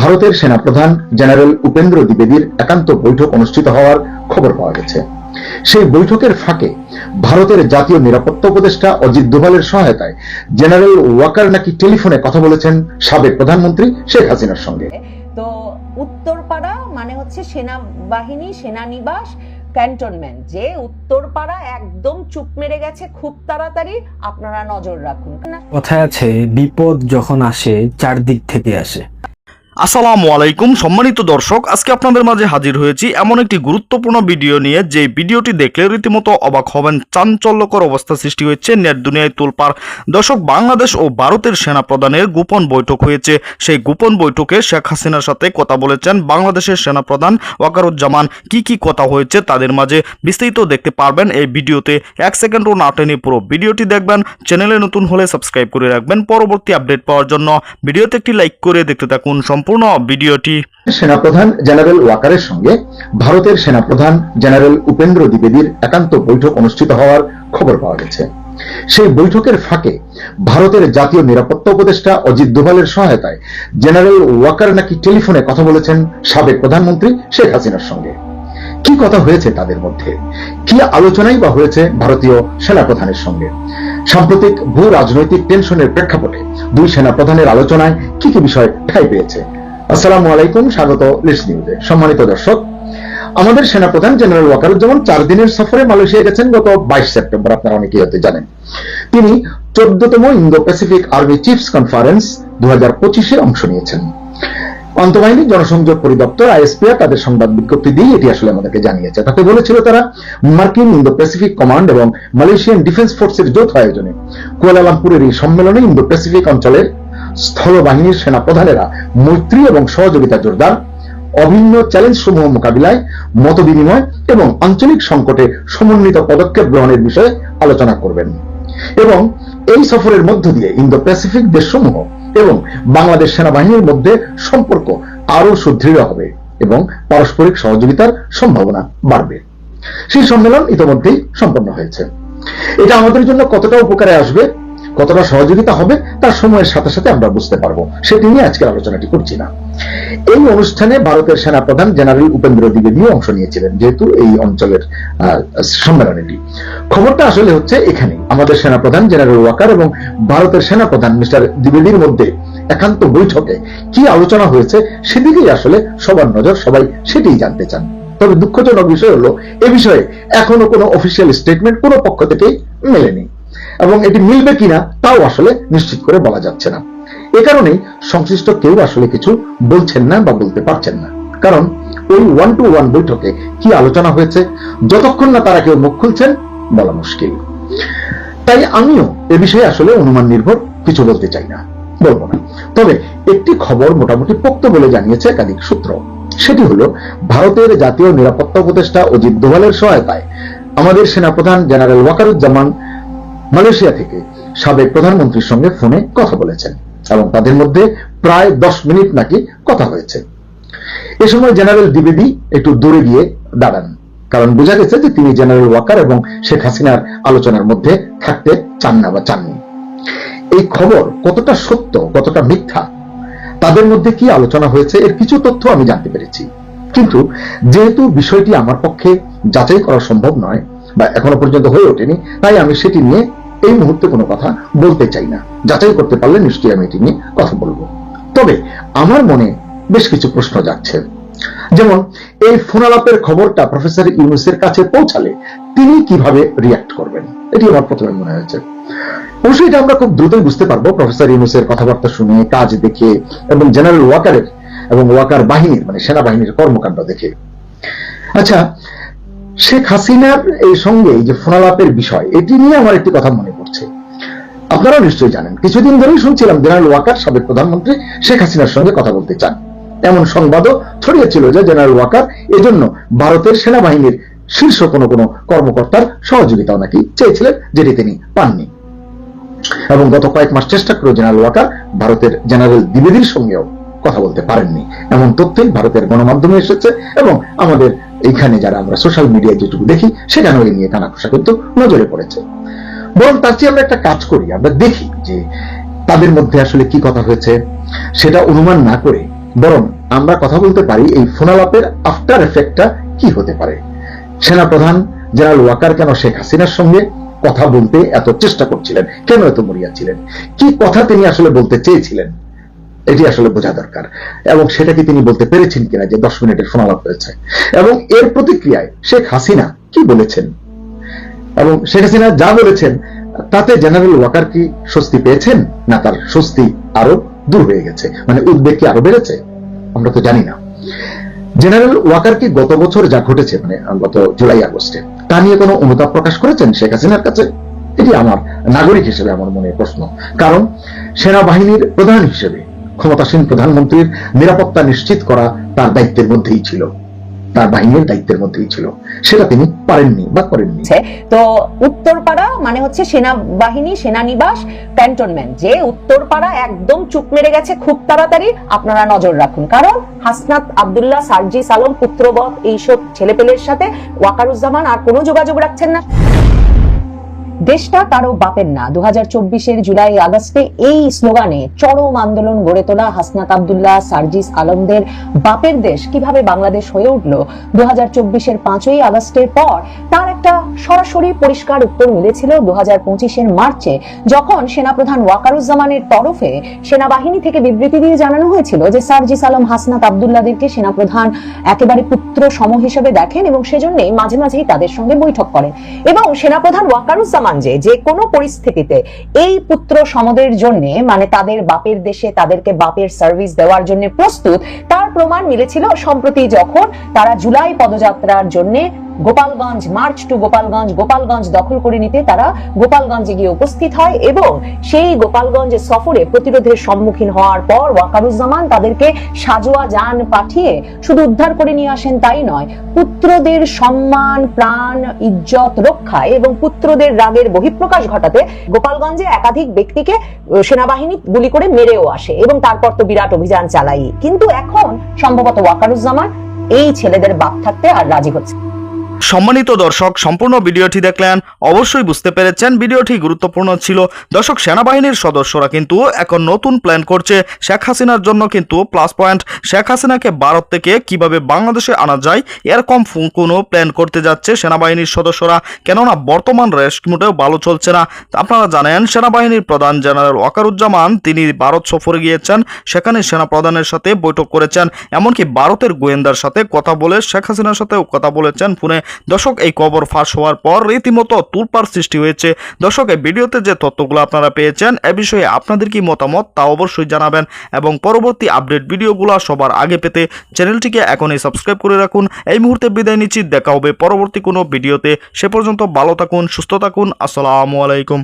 ভারতের সেনাপ্রধান জেনারেল উপেন্দ্র দ্বিবেদীর একান্ত বৈঠক অনুষ্ঠিত হওয়ার খবর পাওয়া গেছে। সেই বৈঠকের ফাঁকে ভারতের জাতীয় নিরাপত্তা উপদেষ্টা অজিত দোভালের সহায়তায় জেনারেল ওয়াকার নাকি টেলিফোনে কথা বলেছেন সাবেক প্রধানমন্ত্রী শেখ হাসিনার সঙ্গে। তো উত্তরপাড়া মানে হচ্ছে সেনাবাহিনী সেনানিবাস ক্যান্টনমেন্ট যে উত্তরপাড়া একদম চুপ মেরে গেছে খুব তাড়াতাড়ি আপনারা নজর রাখুন। না কথায় আছে বিপদ যখন আসে চারদিক থেকে আসে। আসসালামু আলাইকুম, সম্মানিত দর্শক, আজকে আপনাদের মাঝে হাজির হয়েছি এমন একটি গুরুত্বপূর্ণ ভিডিও নিয়ে যে ভিডিওটি দেখলে রীতিমতো অবাক হবেন, চাঞ্চল্যকর অবস্থা সৃষ্টি হয়েছে নেট দুনিয়ায় তোলপাড় দর্শক, বাংলাদেশ ও ভারতের সেনা প্রধানের গোপন বৈঠক হয়েছে। সেই গোপন বৈঠকে শেখ হাসিনার সাথে কথা বলেছেন বাংলাদেশের সেনা প্রধান ওয়াকারুজ্জামান। কি কি কথা হয়েছে তাদের মাঝে বিস্তারিত দেখতে পারবেন এই ভিডিওতে। এক সেকেন্ডও না টেনে পুরো ভিডিওটি দেখবেন, চ্যানেলে নতুন হলে সাবস্ক্রাইব করে রাখবেন। পরবর্তী আপডেট পাওয়ার জন্য ভিডিওতে একটি লাইক করে দেখতে থাকুন। সম্পূর্ণ ভিডিওটি সেনাপ্রধান জেনারেল ওয়াকারের সঙ্গে ভারতের সেনাপ্রধান জেনারেল উপেন্দ্র দ্বিবেদীর একান্ত বৈঠক অনুষ্ঠিত হওয়ার খবর পাওয়া গেছে। সেই বৈঠকের ফাঁকে ভারতের জাতীয় নিরাপত্তা উপদেষ্টা অজিত দোভালের সহায়তায় জেনারেল ওয়াকার নাকি টেলিফোনে কথা বলেছেন সাবেক প্রধানমন্ত্রী শেখ হাসিনার সঙ্গে। কি কথা হয়েছে তাদের মধ্যে? কি আলোচনাই বা হয়েছে ভারতীয় সেনাপ্রধানের সঙ্গে? সাম্প্রতিক ভূ রাজনৈতিক টেনশনের প্রেক্ষাপটে দুই সেনাপ্রধানের আলোচনায় কি কি বিষয় ঠাঁই পেয়েছে? আসসালামু আলাইকুম, স্বাগত লিস্ট নিউজে। সম্মানিত দর্শক, আমাদের সেনাপ্রধান জেনারেল ওয়াকারুজ্জামান চার দিনের সফরে মালয়েশিয়া গেছেন গত বাইশ সেপ্টেম্বর, আপনারা অনেকেই হয়তো জানেন। তিনি চোদ্দতম Indo Pacific army chiefs conference দু হাজার পঁচিশে অংশ নিয়েছেন। অন্তবাহিনী জনসংযোগ পরিদপ্তর আইএসপিআর তাদের সংবাদ বিজ্ঞপ্তি দিয়ে এটি আসলে আমাদেরকে জানিয়েছে। তাতে বলেছিল তারা, মার্কিন ইন্দো প্যাসিফিক কমান্ড এবং মালয়েশিয়ান ডিফেন্স ফোর্সের যৌথ আয়োজনে কুয়ালালামপুরের এই সম্মেলনে ইন্দো প্যাসিফিক অঞ্চলের স্থলবাহিনীর সেনা প্রধানেরা মৈত্রী এবং সহযোগিতা জোরদার, অভিন্ন চ্যালেঞ্জ সমূহ মোকাবিলায়, মত বিনিময় এবং আঞ্চলিক সংকটে সমন্বিত পদক্ষেপ গ্রহণের বিষয়ে আলোচনা করবেন। এবং এই সফরের মধ্য দিয়ে ইন্দো প্যাসিফিক দেশসমূহ এবং বাংলাদেশ সেনাবাহিনীর মধ্যে সম্পর্ক আরও সুদৃঢ় হবে এবং পারস্পরিক সহযোগিতার সম্ভাবনা বাড়বে। সেই সম্মেলন ইতিমধ্যেই সম্পন্ন হয়েছে। এটা আমাদের জন্য কতটা উপকারে আসবে কতটা সহযোগিতা হবে, তার সময়ের সাথে সাথে আমরা বুঝতে পারব। সেটি নিয়ে আজকের আলোচনাটি করছি না। এই অনুষ্ঠানে ভারতের সেনাপ্রধান জেনারেল উপেন্দ্র দ্বিবেদী অংশ নিয়েছিলেন, যেহেতু এই অঞ্চলের সম্মেলনীটি। খবরটা আসলে হচ্ছে এখানে আমাদের সেনাপ্রধান জেনারেল ওয়াকার এবং ভারতের সেনাপ্রধান মিস্টার দ্বিবেদীর মধ্যে একান্ত বৈঠকে কি আলোচনা হয়েছে, সেদিকেই আসলে সবার নজর, সবাই সেটাই জানতে চান। তবে দুঃখজনক বিষয় হলো, এ বিষয়ে এখনও কোনো অফিসিয়াল স্টেটমেন্ট কোনো পক্ষ থেকেই মেলেনি। এবং এটি মিলবে কিনা তাও আসলে নিশ্চিত করে বলা যাচ্ছে না। এ কারণেই সংশ্লিষ্ট কেউ আসলে কিছু বলছেন না বা বলতে পারছেন না। কারণ ওই ওয়ান টু ওয়ান বৈঠকে কি আলোচনা হয়েছে, যতক্ষণ না তারা কেউ মুখ খুলছেন, বলা মুশকিল। তাই আমিও এ বিষয়ে আসলে অনুমান নির্ভর, কিছু বলতে চাই না, বলব না। তবে একটি খবর মোটামুটি পোক্ত বলে জানিয়েছে একাধিক সূত্র। সেটি হলো, ভারতের জাতীয় নিরাপত্তা উপদেষ্টা অজিত দোভালের সহায়তায় আমাদের সেনাপ্রধান জেনারেল ওয়াকারুজ্জামান মালয়েশিয়া থেকে সাবেক প্রধানমন্ত্রীর সঙ্গে ফোনে কথা বলেছেন এবং তাদের মধ্যে প্রায় দশ মিনিট নাকি কথা হয়েছে। এ সময় জেনারেল দ্বিবেদী একটু দূরে গিয়ে দাঁড়ান, কারণ বোঝা গেছে যে তিনি জেনারেল ওয়াকার এবং শেখ হাসিনার আলোচনার মধ্যে থাকতে চান না বা চাননি। এই খবর কতটা সত্য, কতটা মিথ্যা, তাদের মধ্যে কি আলোচনা হয়েছে, এর কিছু তথ্য আমি জানতে পেরেছি। কিন্তু যেহেতু বিষয়টি আমার পক্ষে যাচাই করা সম্ভব নয় বা এখনও পর্যন্ত হয়ে ওঠেনি, তাই আমি সেটি নিয়ে এই মুহূর্তে কোনো কথা বলতে চাই না। যাচাই করতে পারলে নিশ্চয়ই আমি এটি নিয়ে কথা বলব। তবে আমার মনে বেশ কিছু প্রশ্ন যাচ্ছে যেমন, এই ফোনালাপের খবরটা প্রফেসর ইউনুসের কাছে পৌঁছালে তিনি কীভাবে রিয়াক্ট করবেন? এটি আমার প্রথমে মনে হয়েছে। অবশ্যই এটা আমরা খুব দ্রুতই বুঝতে পারব প্রফেসর ইউনুসের কথাবার্তা শুনে, কাজ দেখে এবং জেনারেল ওয়াকারের এবং ওয়াকার বাহিনীর মানে সেনাবাহিনীর কর্মকাণ্ড দেখে। আচ্ছা শেখ হাসিনার এই সঙ্গে যে ফোনালাপের বিষয়, এটি নিয়ে আমার একটি কথা মনে পড়ছে। আপনারা নিশ্চয়ই জানেন, কিছুদিন ধরেই শুনছিলাম জেনারেল ওয়াকার, সাবেক প্রধানমন্ত্রী শেখ হাসিনার সঙ্গে কথা বলতে চান। এমন সংবাদও ছড়িয়েছিল যে জেনারেল ওয়াকার এজন্য ভারতের সেনাবাহিনীর শীর্ষ কোনো কোনো কর্মকর্তার সহযোগিতাও নাকি চেয়েছিলেন, যেটি তিনি পাননি। এবং গত কয়েক মাস চেষ্টা করে জেনারেল ওয়াকার ভারতের জেনারেল দ্বিবেদীর সঙ্গেও কথা বলতে পারেননি। এমন তথ্যই ভারতের গণমাধ্যমে এসেছে এবং আমাদের এইখানে যারা আমরা সোশ্যাল মিডিয়ায় যেটুকু দেখি, সেখানেও এই নিয়ে কানাঘুষা কিন্তু নজরে পড়েছে। বরং তার চেয়ে আমরা একটা কাজ করি, আমরা দেখি যে তাদের মধ্যে আসলে কি কথা হয়েছে, সেটা অনুমান না করে বরং আমরা কথা বলতে পারি এই ফোনালাপের আফটার এফেক্টটা কি হতে পারে। সেনাপ্রধান জেনারেল ওয়াকার কেন শেখ হাসিনার সঙ্গে কথা বলতে এত চেষ্টা করছিলেন? কেন এত মরিয়া ছিলেন? কি কথা তিনি আসলে বলতে চেয়েছিলেন? এটি আসলে বোঝা দরকার। এবং সেটা কি তিনি বলতে পেরেছেন কিনা যে দশ মিনিটের ফোনালাপ হয়েছে এবং এর প্রতিক্রিয়ায় শেখ হাসিনা কি বলেছেন? এবং শেখ হাসিনা যা বলেছেন, তাতে জেনারেল ওয়াকার কি স্বস্তি পেয়েছেন? না, তার স্বস্তি আরও দূর হয়ে গেছে। মানে উদ্বেগ কি আরও বেড়েছে? আমরা তো জানি না। জেনারেল ওয়াকার কি গত বছর যা ঘটেছে মানে গত জুলাই, আগস্টে, তা নিয়ে কোনো অনুতাপ প্রকাশ করেছেন শেখ হাসিনার কাছে? এটি আমার নাগরিক হিসেবে আমার মনে প্রশ্ন। কারণ সেনাবাহিনীর প্রধান হিসেবে ক্ষমতাসীন প্রধানমন্ত্রীর নিরাপত্তা নিশ্চিত করা তার দায়িত্বের মধ্যেই ছিল। তার বাহিনীর দায়িত্বের মধ্যেই ছিল। সেটা তিনি পারেননি বা করেননি। তো উত্তরপাড়া মানে হচ্ছে সেনাবাহিনী, সেনানিবাস, ক্যান্টনমেন্ট, যে উত্তরপাড়া একদম চুপ মেরে গেছে খুব তাড়াতাড়ি, আপনারা নজর রাখুন। কারণ হাসনাত আব্দুল্লাহ সার্জিস আলম পুত্রবধ, এইসব ছেলেপেলের সাথে ওয়াকারুজ্জামান আর কোনো যোগাযোগ রাখছেন না। দেশটা কারও বাপের না। দু হাজার চব্বিশের জুলাই আগস্টে এই স্লোগানে চরম আন্দোলন গড়ে তোলা হাসনাত আব্দুল্লাহ, সার্জিস আলমদের বাপের দেশ কীভাবে বাংলাদেশ হয়ে উঠল। দু হাজার চব্বিশের পাঁচই আগস্টের পর তার একটা সরাসরি পরিষ্কার উত্তর মিলেছিল দু হাজার পঁচিশের মার্চে, যখন সেনাপ্রধান ওয়াকারুজ্জামানের তরফে সেনাবাহিনী থেকে বিবৃতি দিয়ে জানানো হয়েছিল যে সার্জিস আলম, হাসনাত আব্দুল্লাদেরকে সেনাপ্রধান একেবারে পুত্র সম হিসেবে দেখেন এবং সেজন্যই মাঝে মাঝেই তাদের সঙ্গে বৈঠক করেন। এবং সেনাপ্রধান ওয়াকারুজ্জামান যে যে কোনো পরিস্থিতিতে এই পুত্র সমদের জন্য মানে তাদের বাপের দেশে তাদেরকে বাপের সার্ভিস দেওয়ার জন্য প্রস্তুত, তার প্রমাণ মিলেছিল সম্প্রতি যখন তারা জুলাই পদযাত্রার জন্য গোপালগঞ্জ, মার্চ টু গোপালগঞ্জ গোপালগঞ্জ দখল করে নিতে তারা গোপালগঞ্জে গিয়ে উপস্থিত হয় এবং সেই গোপালগঞ্জ সফরে প্রতিরোধের সম্মুখীন হওয়ার পর ওয়াকারুজ্জামান তাদেরকে সাজোয়া যান পাঠিয়ে শুধু উদ্ধার করে নিয়ে আসেন তাই নয়, পুত্রদের সম্মান, প্রাণ, ইজ্জত রক্ষায় এবং পুত্রদের রাগের বহিঃপ্রকাশ ঘটাতে গোপালগঞ্জে একাধিক ব্যক্তিকে সেনাবাহিনী গুলি করে মেরেও আসে এবং তারপর তো বিরাট অভিযান চালাই কিন্তু এখন সম্ভবত ওয়াকারুজ্জামান এই ছেলেদের বাপ থাকতে আর রাজি হচ্ছে। সম্মানিত দর্শক, সম্পূর্ণ ভিডিওটি দেখলেন, অবশ্যই বুঝতে পেরেছেন, ভিডিওটি গুরুত্বপূর্ণ ছিল। দর্শক, সেনাবাহিনীর সদস্যরা কিন্তু এখন নতুন প্ল্যান করছে শেখ হাসিনার জন্য কিন্তু প্লাস পয়েন্ট শেখ হাসিনাকে ভারত থেকে কীভাবে বাংলাদেশে আনা যায়, এরকম কোনো প্ল্যান করতে যাচ্ছে সেনাবাহিনীর সদস্যরা। কেননা, বর্তমান রেস্ট মোটেও ভালো চলছে না। আপনারা জানেন, সেনাবাহিনীর প্রধান জেনারেল ওয়াকারুজ্জামান, তিনি ভারত সফরে গিয়েছেন, সেখানে সেনা প্রধানের সাথে বৈঠক করেছেন। এমনকি ভারতের গোয়েন্দার সাথে কথা বলে, শেখ হাসিনার সাথেও কথা বলেছেন, ফোনে দর্শক, এই খবর ফাঁস হওয়ার পর রীতিমতো তুলপার সৃষ্টি হয়েছে। দর্শক, এই ভিডিওতে যে তথ্যগুলো আপনারা পেয়েছেন, এ বিষয়ে আপনাদের কি মতামত তা অবশ্যই জানাবেন এবং পরবর্তী আপডেট ভিডিওগুলো সবার আগে পেতে চ্যানেলটিকে এখনই সাবস্ক্রাইব করে রাখুন। এই মুহূর্তে বিদায় নিচ্ছি, দেখা হবে পরবর্তী কোনো ভিডিওতে। সে পর্যন্ত ভালো থাকুন, সুস্থ থাকুন। আসসালামু আলাইকুম।